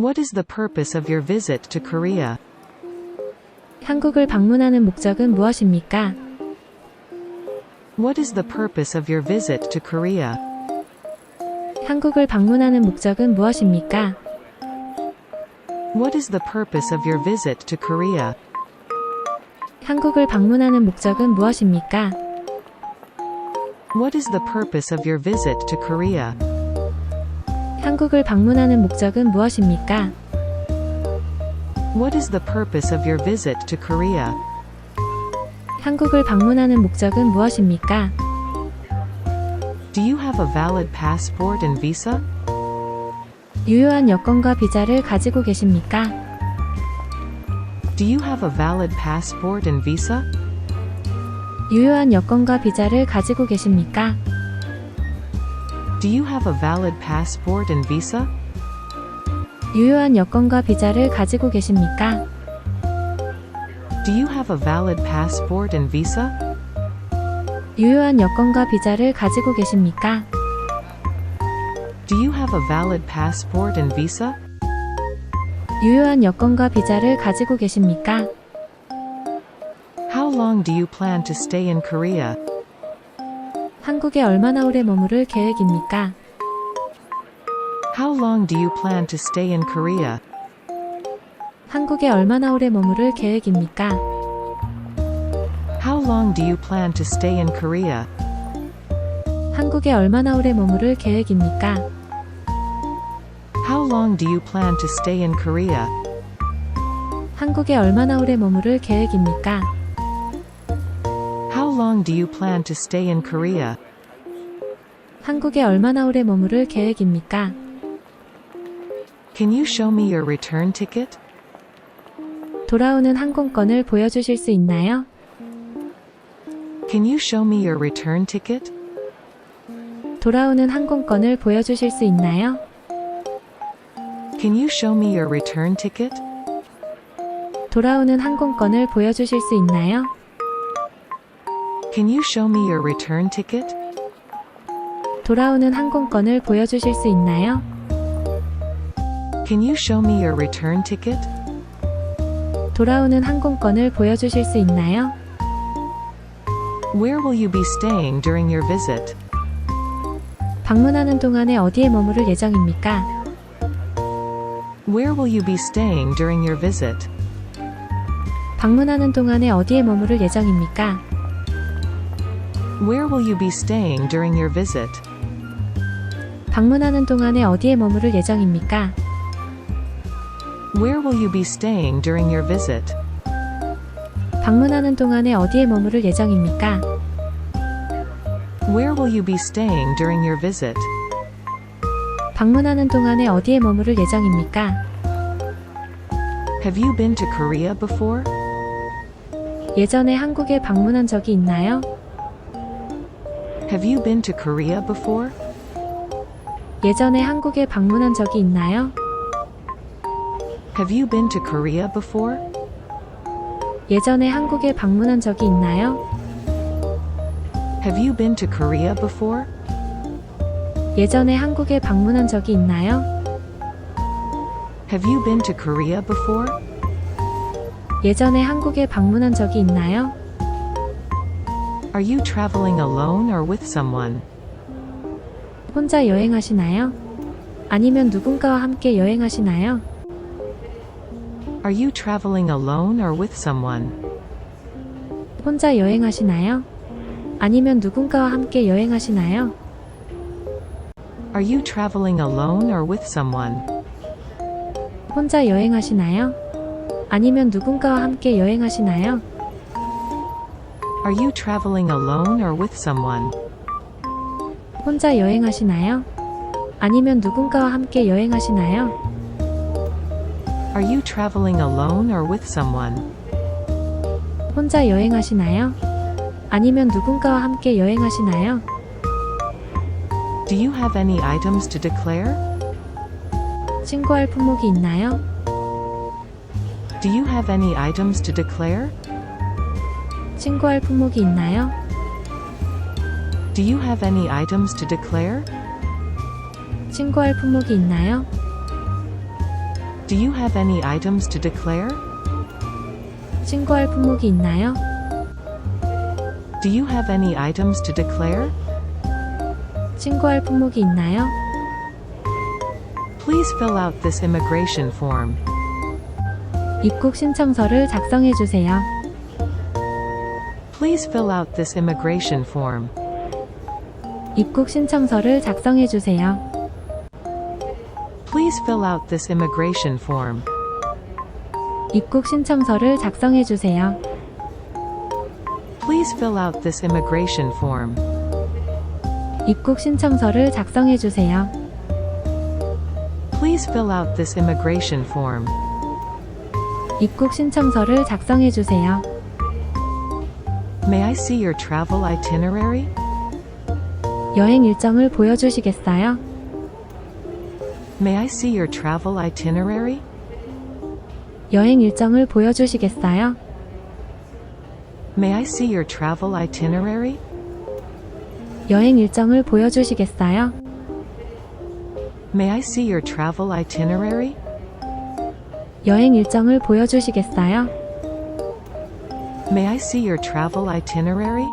What is the purpose of your visit to Korea? 한국을 방문하는 목적은 무엇입니까? What is the purpose of your visit to Korea? 한국을 방문하는 목적은 무엇입니까? What is the purpose of your visit to Korea? 한국을 방문하는 목적은 무엇입니까? What is the purpose of your visit to Korea? 한국을 방문하는 목적은 무엇입니까? What is the purpose of your visit to Korea? 한국을 방문하는 목적은 무엇입니까? Do you have a valid passport and visa? 유효한 여권과 비자를 가지고 계십니까? Do you have a valid passport and visa? 유효한 여권과 비자를 가지고 계십니까? Do you have a valid passport and visa? 유효한 여권과 비자를 가지고 계십니까? Do you have a valid passport and visa? 유효한 여권과 비자를 가지고 계십니까? Do you have a valid passport and visa? 유효한 여권과 비자를 가지고 계십니까? How long do you plan to stay in Korea? 한국에 얼마나 오래 머무를 계획입니까? How long do you plan to stay in Korea? 한국에 얼마나 오래 머무를 계획입니까? How long do you plan to stay in Korea? 한국에 얼마나 오래 머무를 계획입니까? How long do you plan to stay in Korea? 한국에 얼마나 오래 머무를 계획입니까? How long do you plan to stay in Korea? 한국에 얼마나 오래 머무를 계획입니까? Can you show me your return ticket? 돌아오는 항공권을 보여주실 수 있나요? Can you show me your return ticket? 돌아오는 항공권을 보여주실 수 있나요? Can you show me your return ticket? 돌아오는 항공권을 보여주실 수 있나요? Can you show me your return ticket? 돌아오는 항공권을 보여주실 수 있나요? Can you show me your return ticket? 돌아오는 항공권을 보여주실 수 있나요? Where will you be staying during your visit? 방문하는 동안에 어디에 머무를 예정입니까? Where will you be staying during your visit? 방문하는 동안에 어디에 머무를 예정입니까? Where will you be staying during your visit? 방문하는 동안에 어디에 머무를 예정입니까? Where will you be staying during your visit? 방문하는 동안에 어디에 머무를 예정입니까? Where will you be staying during your visit? 방문하는 동안에 어디에 머무를 예정입니까? Have you been to Korea before? 예전에 한국에 방문한 적이 있나요? Have you been to Korea before? 예전에 한국에 방문한 적이 있나요? Have you been to Korea before? 예전에 한국에 방문한 적이 있나요? Have you been to Korea before? 예전에 한국에 방문한 적이 있나요? Have you been to Korea before? 예전에 한국에 방문한 적이 있나요? Are you traveling alone or with someone? 혼자 여행하시나요? 아니면 누군가와 함께 여행하시나요? Are you traveling alone or with someone? 혼자 여행하시나요? 아니면 누군가와 함께 여행하시나요? Are you traveling alone or with someone? 혼자 여행하시나요? 아니면 누군가와 함께 여행하시나요? Are you traveling alone or with someone? 혼자 여행하시나요? 아니면 누군가와 함께 여행하시나요? Are you traveling alone or with someone? 혼자 여행하시나요? 아니면 누군가와 함께 여행하시나요? Do you have any items to declare? 신고할 품목이 있나요? Do you have any items to declare? 신고할 품목이 있나요? Do you have any items to declare? 신고할 품목이 있나요? Do you have any items to declare? 신고할 품목이 있나요? Do you have any items to declare? 신고할 품목이 있나요? Please fill out this immigration form. 입국 신청서를 작성해 주세요. Please fill out this immigration form. 입국 신청서를 작성해 주세요. Please fill out this immigration form. 입국 신청서를 작성해 주세요. Please fill out this immigration form. 입국 신청서를 작성해 주세요. Please fill out this immigration form. 입국 신청서를 작성해 주세요. May I see your travel itinerary? 여행 일정을 보여주시겠어요? May I see your travel itinerary? 여행 일정을 보여주시겠어요? May I see your travel itinerary? 여행 일정을 보여주시겠어요? May I see your travel itinerary? 여행 일정을 보여주시겠어요? May I see your travel itinerary?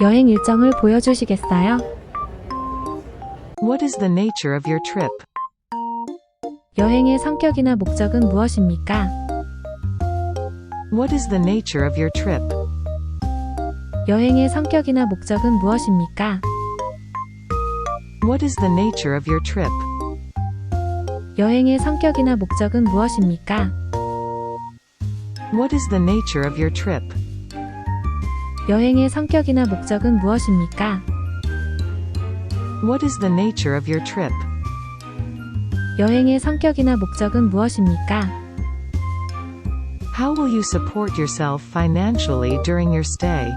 여행 일정을 보여주시겠어요? What is the nature of your trip? 여행의 성격이나 목적은 무엇입니까? What is the nature of your trip? 여행의 성격이나 목적은 무엇입니까? What is the nature of your trip? 여행의 성격이나 목적은 무엇입니까? What is the nature of your trip? 여행의 성격이나 목적은 무엇입니까? What is the nature of your trip? 여행의 성격이나 목적은 무엇입니까? How will you support yourself financially during your stay?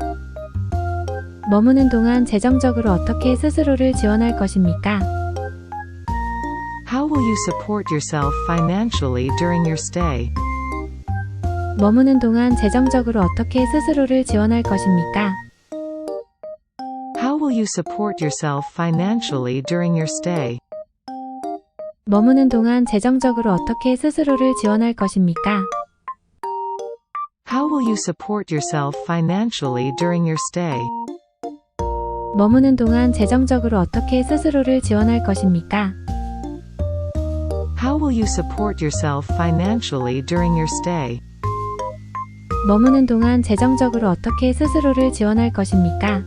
머무는 동안 재정적으로 어떻게 스스로를 지원할 것입니까? How will you support yourself financially during your stay? 머무는 동안 재정적으로 어떻게 스스로를 지원할 것입니까? How will you support yourself financially during your stay? 머무는 동안 재정적으로 어떻게 스스로를 지원할 것입니까? How will you support yourself financially during your stay? 머무는 동안 재정적으로 어떻게 스스로를 지원할 것입니까? How will you support yourself financially during your stay? 머무는 동안 재정적으로 어떻게 스스로를 지원할 것입니까?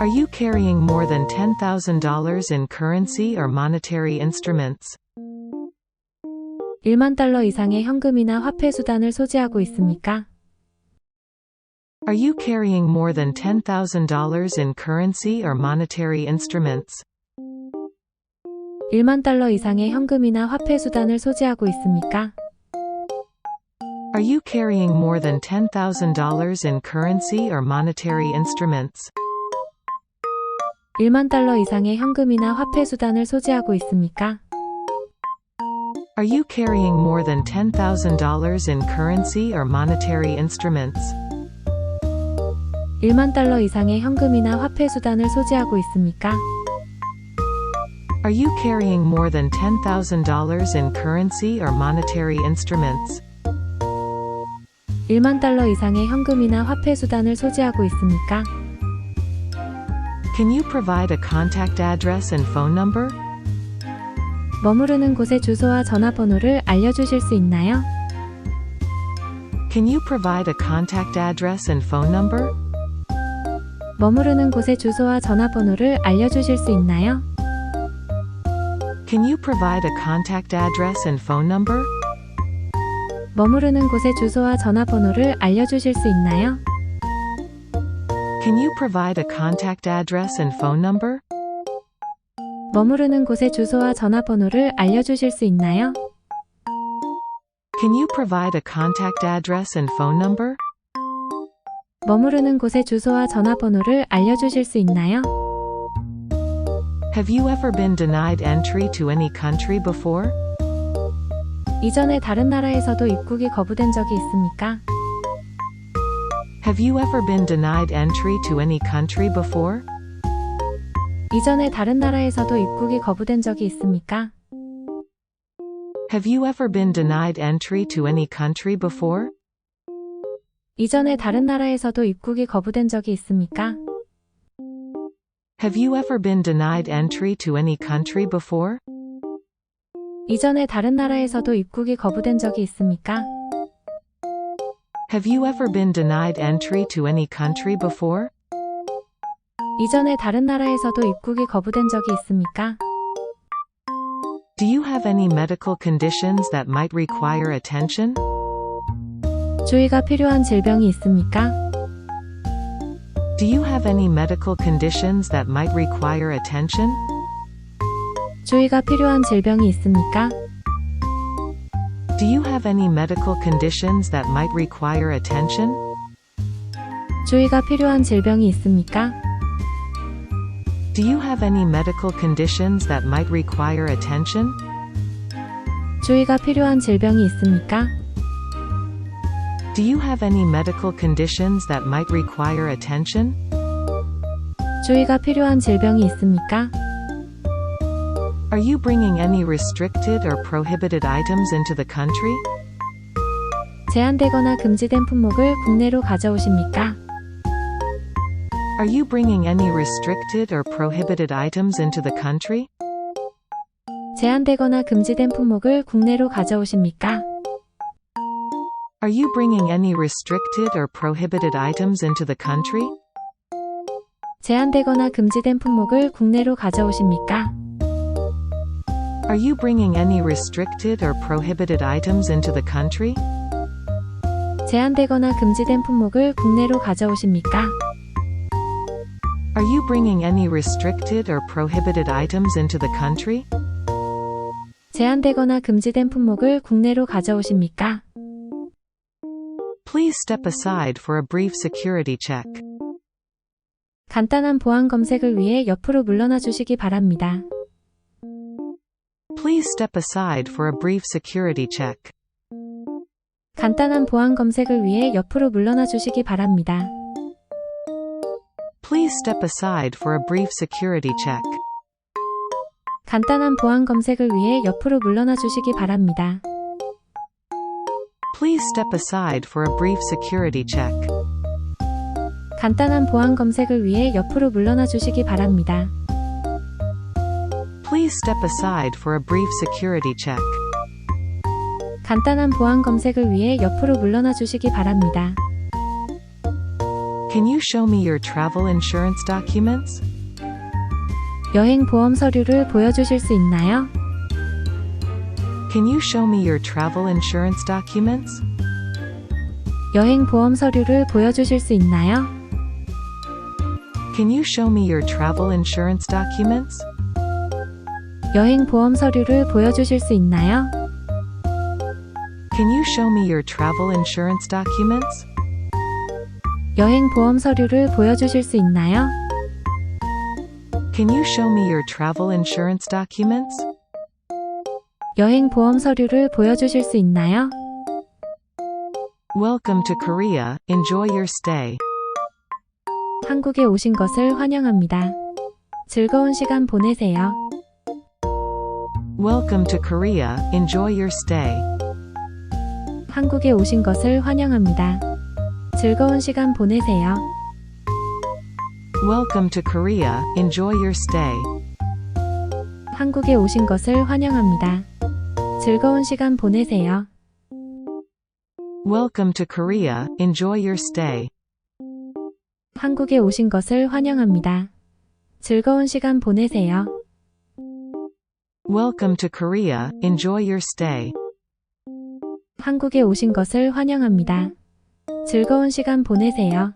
Are you carrying more than $10,000 in currency or monetary instruments? 1만 달러 이상의 현금이나 화폐 수단을 소지하고 있습니까? Are you carrying more than $10,000 in currency or monetary instruments? 1만 달러 이상의 현금이나 화폐 수단을 소지하고 있습니까? Are you carrying more than $10,000 in currency or monetary instruments? 1만 달러 이상의 현금이나 화폐 수단을 소지하고 있습니까? Are you carrying more than $10,000 in currency or monetary instruments? 1만 달러 이상의 현금이나 화폐 수단을 소지하고 있습니까? Are you carrying more than $10,000 in currency or monetary instruments? 1만 달러 이상의 현금이나 화폐 수단을 소지하고 있습니까? Can you provide a contact address and phone number? 머무르는 곳의 주소와 전화번호를 알려주실 수 있나요? Can you provide a contact address and phone number? 머무르는 곳의 주소와 전화번호를 알려주실 수 있나요? Can you provide a contact address and phone number? 머무르는 곳의 주소와 전화번호를 알려주실 수 있나요? Can you provide a contact address and phone number? 머무르는 곳의 주소와 전화번호를 알려주실 수 있나요? Can you provide a contact address and phone number? 머무르는 곳의 주소와 전화번호를 알려주실 수 있나요? Have you ever been denied entry to any country before? 이전에 다른 나라에서도 입국이 거부된 적이 있습니까? Have you ever been denied entry to any country before? 이전에 다른 나라에서도 입국이 거부된 적이 있습니까? Have you ever been denied entry to any country before? 이전에 다른 나라에서도 입국이 거부된 적이 있습니까? Have you ever been denied entry to any country before? 이전에 다른 나라에서도 입국이 거부된 적이 있습니까? Have you ever been denied entry to any country before? 이전에 다른 나라에서도 입국이 거부된 적이 있습니까? Do you have any medical conditions that might require attention? 주의가 필요한 질병이 있습니까? Do you have any medical conditions that might require attention? 주의가 필요한 질병이 있습니까? Do you have any medical conditions that might require attention? 주의가 필요한 질병이 있습니까? Do you have any medical conditions that might require attention? 주의가 필요한 질병이 있습니까? Do you have any medical conditions that might require attention? 주의가 필요한 질병이 있습니까? Are you bringing any restricted or prohibited items into the country? 제한되거나 금지된 품목을 국내로 가져오십니까? Are you bringing any restricted or prohibited items into the country? 제한되거나 금지된 품목을 국내로 가져오십니까? Are you bringing any restricted or prohibited items into the country? 제한되거나 금지된 품목을 국내로 가져오십니까? Are you bringing any restricted or prohibited items into the country? 제한되거나 금지된 품목을 국내로 가져오십니까? Are you bringing any restricted or prohibited items into the country? 제한되거나 금지된 품목을 국내로 가져오십니까? Please step aside for a brief security check. 간단한 보안 검색을 위해 옆으로 물러나 주시기 바랍니다. Please step aside for a brief security check. 간단한 보안 검색을 위해 옆으로 물러나 주시기 바랍니다. Please step aside for a brief security check. 간단한 보안 검색을 위해 옆으로 물러나 주시기 바랍니다. Please step aside for a brief security check. 간단한 보안 검색을 위해 옆으로 물러나 주시기 바랍니다. Please step aside for a brief security check. 간단한 보안 검색을 위해 옆으로 물러나 주시기 바랍니다. Can you show me your travel insurance documents? 여행 보험 서류를 보여주실 수 있나요? Can you show me your travel insurance documents? 여행 보험 서류를 보여주실 수 있나요? Can you show me your travel insurance documents? 여행 보험 서류를 보여주실 수 있나요? Can you show me your travel insurance documents? 여행 보험 서류를 보여주실 수 있나요? Can you show me your travel insurance documents? 여행 보험 서류를 보여주실 수 있나요? Welcome to Korea. Enjoy your stay. 한국에 오신 것을 환영합니다. 즐거운 시간 보내세요. Welcome to Korea. Enjoy your stay. 한국에 오신 것을 환영합니다. 즐거운 시간 보내세요. Welcome to Korea. Enjoy your stay. 한국에 오신 것을 환영합니다. 즐거운 시간 보내세요. Welcome to Korea. Enjoy your stay. 한국에 오신 것을 환영합니다. 즐거운 시간 보내세요. Welcome to Korea. Enjoy your stay. 한국에 오신 것을 환영합니다. 즐거운 시간 보내세요.